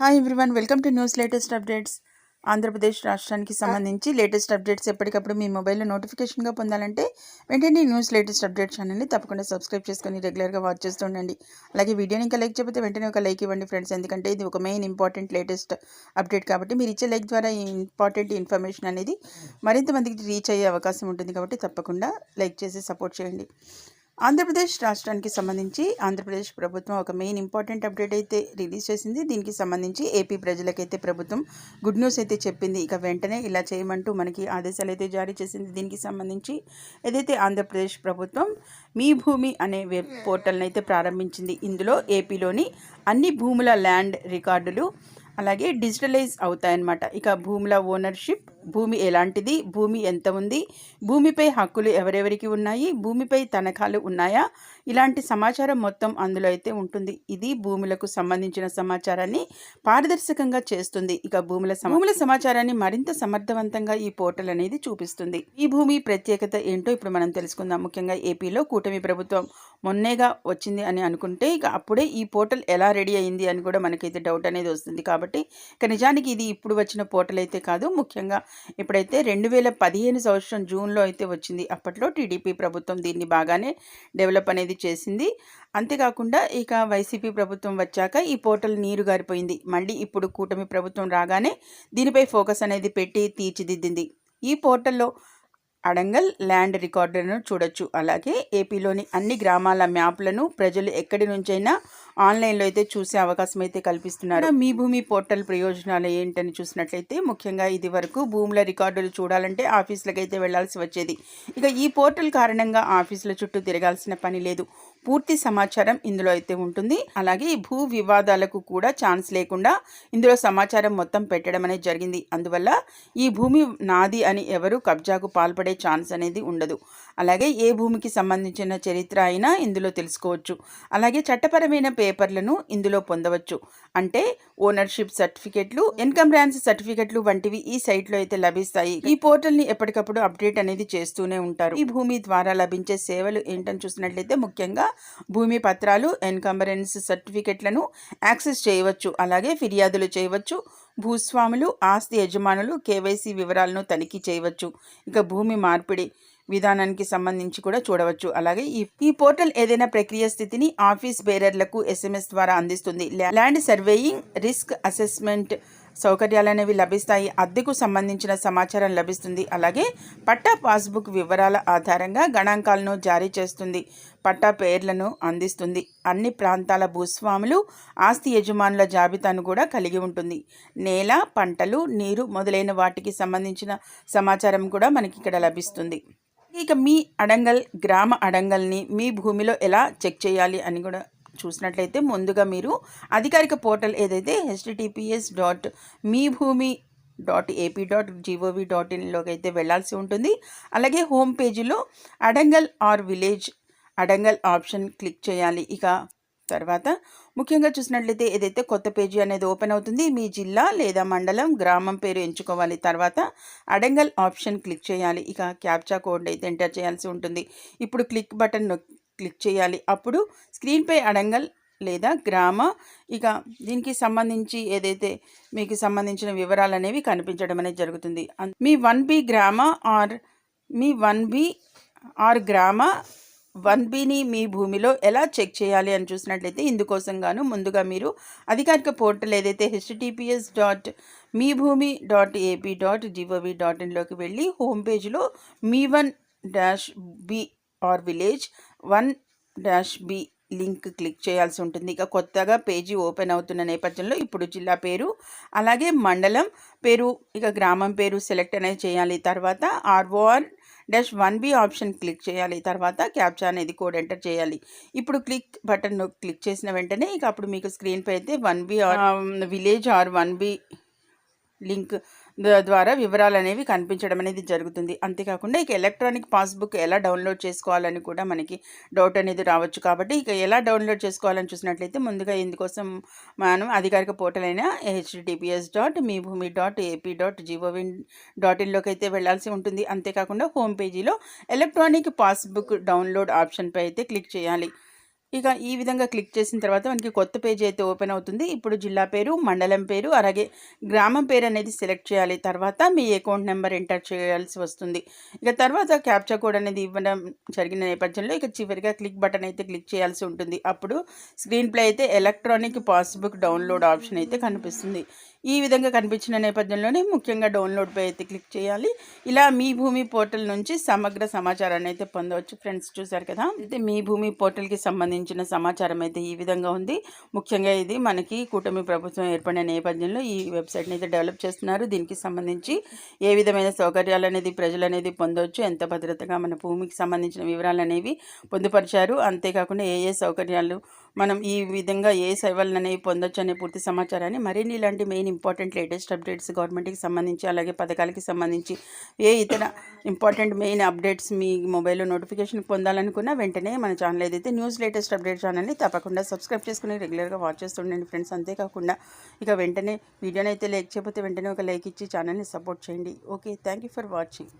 Hi everyone welcome to news latest updates Andhra Pradesh రాష్ట్రానికి సంబంధించి latest updates ఎప్పటికప్పుడు మీ మొబైల్లో నోటిఫికేషన్గా పొందాలంటే వెంటనే న్యూస్ లేటెస్ట్ అప్డేట్ ఛానల్ని తప్పకుండా సబ్స్క్రైబ్ చేసుకొని రెగ్యులర్గా వాచ్ చేస్తూ ఉండండి. అలాగే వీడియోని ఇంకా లైక్ చెప్పితే వెంటనే ఒక లైక్ ఇవ్వండి ఫ్రెండ్స్ ఎందుకంటే ఇది ఒక మెయిన్ ఇంపార్టెంట్ లేటెస్ట్ అప్డేట్ కాబట్టి మీరు ఇచ్చే లైక్ ద్వారా ఈ ఇంపార్టెంట్ ఇన్ఫర్మేషన్ అనేది మరింత మందికి రీచ్ అయ్యే అవకాశం ఉంటుంది కాబట్టి తప్పకుండా లైక్ చేసి సపోర్ట్ చేయండి. ఆంధ్రప్రదేశ్ రాష్ట్రానికి సంబంధించి ఆంధ్రప్రదేశ్ ప్రభుత్వం ఒక మెయిన్ ఇంపార్టెంట్ అప్డేట్ అయితే రిలీజ్ చేసింది. దీనికి సంబంధించి ఏపీ ప్రజలకైతే ప్రభుత్వం గుడ్ న్యూస్ అయితే చెప్పింది. ఇక వెంటనే ఇలా చేయమంటూ మనకి ఆదేశాలు అయితే జారీ చేసింది. దీనికి సంబంధించి ఏదైతే ఆంధ్రప్రదేశ్ ప్రభుత్వం మీ భూమి అనే వెబ్ పోర్టల్ని అయితే ప్రారంభించింది. ఇందులో ఏపీలోని అన్ని భూముల ల్యాండ్ రికార్డులు అలాగే డిజిటలైజ్ అవుతాయన్నమాట. ఇక భూముల ఓనర్షిప్ భూమి ఎలాంటిది? భూమి ఎంత ఉంది భూమిపై హక్కులు ఎవరెవరికి ఉన్నాయి? భూమిపై తనఖాలు ఉన్నాయా? ఇలాంటి సమాచారం మొత్తం అందులో అయితే ఉంటుంది. ఇది భూములకు సంబంధించిన సమాచారాన్ని పారదర్శకంగా చేస్తుంది. ఇక భూముల భూముల సమాచారాన్ని మరింత సమర్థవంతంగా ఈ పోర్టల్ అనేది చూపిస్తుంది. ఈ భూమి ప్రత్యేకత ఏంటో ఇప్పుడు మనం తెలుసుకుందాం. ముఖ్యంగా ఏపీలో కూటమి ప్రభుత్వం మొన్నేగా వచ్చింది అని అనుకుంటే ఇక అప్పుడే ఈ పోర్టల్ ఎలా రెడీ అయింది అని కూడా మనకైతే డౌట్ అనేది వస్తుంది. కాబట్టి ఇక నిజానికి ఇది ఇప్పుడు వచ్చిన పోర్టల్ అయితే కాదు. ముఖ్యంగా ఇప్పుడైతే రెండు వేల పదిహేను సంవత్సరం జూన్లో అయితే వచ్చింది. అప్పట్లో టీడీపీ ప్రభుత్వం దీన్ని బాగానే డెవలప్ అనేది చేసింది. అంతేకాకుండా ఇక వైసీపీ ప్రభుత్వం వచ్చాక ఈ పోర్టల్ నీరు గారిపోయింది. మళ్ళీ ఇప్పుడు కూటమి ప్రభుత్వం రాగానే దీనిపై ఫోకస్ అనేది పెట్టి తీర్చిదిద్దింది. ఈ పోర్టల్లో అడంగల్ ల్యాండ్ రికార్డులను చూడొచ్చు. అలాగే ఏపీలోని అన్ని గ్రామాల మ్యాప్లను ప్రజలు ఎక్కడి నుంచైనా ఆన్లైన్లో అయితే చూసే అవకాశం అయితే కల్పిస్తున్నారు. మీ భూమి పోర్టల్ ప్రయోజనాలు ఏంటని చూసినట్లయితే ముఖ్యంగా ఇది వరకు భూముల రికార్డులు చూడాలంటే ఆఫీసులకు అయితే వెళ్ళాల్సి వచ్చేది. ఇక ఈ పోర్టల్ కారణంగా ఆఫీసుల చుట్టూ తిరగాల్సిన పని లేదు. పూర్తి సమాచారం ఇందులో అయితే ఉంటుంది. అలాగే ఈ భూ వివాదాలకు కూడా ఛాన్స్ లేకుండా ఇందులో సమాచారం మొత్తం పెట్టడం అనేది జరిగింది. అందువల్ల ఈ భూమి నాది అని ఎవరు కబ్జాకు పాల్పడే ఛాన్స్ అనేది ఉండదు. అలాగే ఏ భూమికి సంబంధించిన చరిత్ర అయినా ఇందులో తెలుసుకోవచ్చు. అలాగే చట్టపరమైన పేపర్లను ఇందులో పొందవచ్చు. అంటే ఓనర్షిప్ సర్టిఫికెట్లు ఇన్కమ్ ర్యాన్స్ సర్టిఫికెట్లు వంటివి ఈ సైట్లో అయితే లభిస్తాయి. ఈ పోర్టల్ని ఎప్పటికప్పుడు అప్డేట్ అనేది చేస్తూనే ఉంటారు. ఈ భూమి ద్వారా లభించే సేవలు ఏంటని చూసినట్లయితే ముఖ్యంగా భూమి పత్రాలు ఎన్కంబరెన్స్ సర్టిఫికెట్లను యాక్సెస్ చేయవచ్చు. అలాగే ఫిర్యాదులు చేయవచ్చు. భూస్వాములు ఆస్తి యజమానులు కేవైసీ వివరాలను తనిఖీ చేయవచ్చు. ఇక భూమి మార్పిడి విధానానికి సంబంధించి కూడా చూడవచ్చు. అలాగే ఈ ఈ పోర్టల్ ఏదైనా ప్రక్రియ స్థితిని ఆఫీస్ బేరర్లకు ఎస్ఎంఎస్ ద్వారా అందిస్తుంది. ల్యాండ్ సర్వేయింగ్ రిస్క్ అసెస్మెంట్ సౌకర్యాలు అనేవి లభిస్తాయి. అద్దెకు సంబంధించిన సమాచారం లభిస్తుంది. అలాగే పట్టా పాస్బుక్ వివరాల ఆధారంగా గణాంకాలను జారీ చేస్తుంది. పట్టా పేర్లను అందిస్తుంది. అన్ని ప్రాంతాల భూస్వాములు ఆస్తి యజమానుల జాబితాను కూడా కలిగి ఉంటుంది. నేల పంటలు నీరు మొదలైన వాటికి సంబంధించిన సమాచారం కూడా మనకి ఇక్కడ లభిస్తుంది. ఇక మీ అడంగల్ గ్రామ అడంగల్ని మీ భూమిలో ఎలా చెక్ చేయాలి అని కూడా చూసినట్లయితే ముందుగా మీరు అధికారిక పోర్టల్ ఏదైతే https dot Mee Bhoomi dot AP dot gov dot ఇన్లోకి అయితే వెళ్ళాల్సి ఉంటుంది. అలాగే హోమ్ పేజీలో adangal or village adangal option click చేయాలి. ఇక తర్వాత ముఖ్యంగా చూసినట్లయితే ఏదైతే కొత్త పేజీ అనేది ఓపెన్ అవుతుంది మీ జిల్లా లేదా మండలం గ్రామం పేరు ఎంచుకోవాలి. తర్వాత అడంగల్ ఆప్షన్ క్లిక్ చేయాలి. ఇక క్యాప్చా కోడ్ అయితే ఎంటర్ చేయాల్సి ఉంటుంది. ఇప్పుడు క్లిక్ బటన్ క్లిక్ చేయాలి. అప్పుడు స్క్రీన్పై అడంగల్ లేదా గ్రామ ఇక దీనికి సంబంధించి ఏదైతే మీకు సంబంధించిన వివరాలు అనేవి కనిపించడం అనేది జరుగుతుంది. మీ వన్ బి గ్రామ ఆర్ మీ వన్ బి ఆర్ గ్రామ వన్ బిని మీ భూమిలో ఎలా చెక్ చేయాలి అని చూసినట్లయితే ఇందుకోసం గాను ముందుగా మీరు అధికారిక పోర్టల్ ఏదైతే https dot Mee Bhoomi dot AP dot gov dot ఇన్లోకి వెళ్ళి హోమ్ పేజ్లో మీ one dash B or village one dash B link click చేయాల్సి ఉంటుంది. ఇక కొత్తగా పేజీ ఓపెన్ అవుతున్న నేపథ్యంలో ఇప్పుడు జిల్లా పేరు అలాగే మండలం పేరు ఇక గ్రామం పేరు సెలెక్ట్ అనేది చేయాలి. తర్వాత ROR dash one B option click చేయాలి. తర్వాత క్యాప్చా అనేది కోడ్ ఎంటర్ చేయాలి. ఇప్పుడు క్లిక్ బటన్ క్లిక్ చేసిన వెంటనే ఇక అప్పుడు మీకు స్క్రీన్ పై అయితే one B village or one B link ద్వారా వివరాలు అనేవి కనిపించడం అనేది జరుగుతుంది. అంతేకాకుండా ఇక ఎలక్ట్రానిక్ పాస్బుక్ ఎలా డౌన్లోడ్ చేసుకోవాలని కూడా మనకి డౌట్ అనేది రావచ్చు. కాబట్టి ఇక ఎలా డౌన్లోడ్ చేసుకోవాలని చూసినట్లయితే ముందుగా ఇందుకోసం మనం అధికారిక పోర్టల్ అయిన https dot Mee Bhoomi dot AP dot gov dot ఇన్లోకి అయితే వెళ్ళాల్సి ఉంటుంది. అంతేకాకుండా హోమ్ పేజీలో ఎలక్ట్రానిక్ పాస్బుక్ డౌన్లోడ్ ఆప్షన్పై అయితే క్లిక్ చేయాలి. ఇక ఈ విధంగా క్లిక్ చేసిన తర్వాత మనకి కొత్త పేజ్ అయితే ఓపెన్ అవుతుంది. ఇప్పుడు జిల్లా పేరు మండలం పేరు అలాగే గ్రామం పేరు అనేది సెలెక్ట్ చేయాలి. తర్వాత మీ అకౌంట్ నెంబర్ ఎంటర్ చేయాల్సి వస్తుంది. ఇక తర్వాత క్యాప్చా కోడ్ అనేది ఇవ్వడం జరిగిన నేపథ్యంలో ఇక చివరిగా క్లిక్ బటన్ అయితే క్లిక్ చేయాల్సి ఉంటుంది. అప్పుడు స్క్రీన్ ప్లే అయితే ఎలక్ట్రానిక్ పాస్బుక్ డౌన్లోడ్ ఆప్షన్ అయితే కనిపిస్తుంది. ఈ విధంగా కనిపించిన నేపథ్యంలోనే ముఖ్యంగా డౌన్లోడ్ పై అయితే క్లిక్ చేయాలి. ఇలా మీ భూమి పోర్టల్ నుంచి సమగ్ర సమాచారాన్ని అయితే పొందవచ్చు. ఫ్రెండ్స్ చూసారు కదా? అయితే మీ భూమి పోర్టల్కి సంబంధించిన సమాచారం అయితే ఈ విధంగా ఉంది. ముఖ్యంగా ఇది మనకి కూటమి ప్రభుత్వం ఏర్పడిన నేపథ్యంలో ఈ వెబ్సైట్ని అయితే డెవలప్ చేస్తున్నారు. దీనికి సంబంధించి ఏ విధమైన సౌకర్యాలు అనేది ప్రజలు అనేది పొందవచ్చు ఎంత భద్రతగా మన భూమికి సంబంధించిన వివరాలు అనేవి పొందుపరిచారు. అంతేకాకుండా ఏ ఏ సౌకర్యాలు మనం ఈ విధంగా ఏ సేవలను అనేవి పొందొచ్చు అనే పూర్తి సమాచారాన్ని మరిన్ని ఇలాంటి మెయిన్ ఇంపార్టెంట్ లేటెస్ట్ అప్డేట్స్ గవర్నమెంట్కి సంబంధించి అలాగే పథకాలకి సంబంధించి ఏ ఇతర ఇంపార్టెంట్ మెయిన్ అప్డేట్స్ మీ మొబైల్లో నోటిఫికేషన్ పొందాలనుకున్నా వెంటనే మన ఛానల్ ఏదైతే న్యూస్ లేటెస్ట్ అప్డేట్ ఛానల్ని తప్పకుండా సబ్స్క్రైబ్ చేసుకుని రెగ్యులర్గా వాచ్ చేస్తుండండి ఫ్రెండ్స్. అంతేకాకుండా ఇక వెంటనే వీడియోని అయితే లైక్ చేయకపోతే వెంటనే ఒక లైక్ ఇచ్చి ఛానల్ని సపోర్ట్ చేయండి. Okay thank you for watching.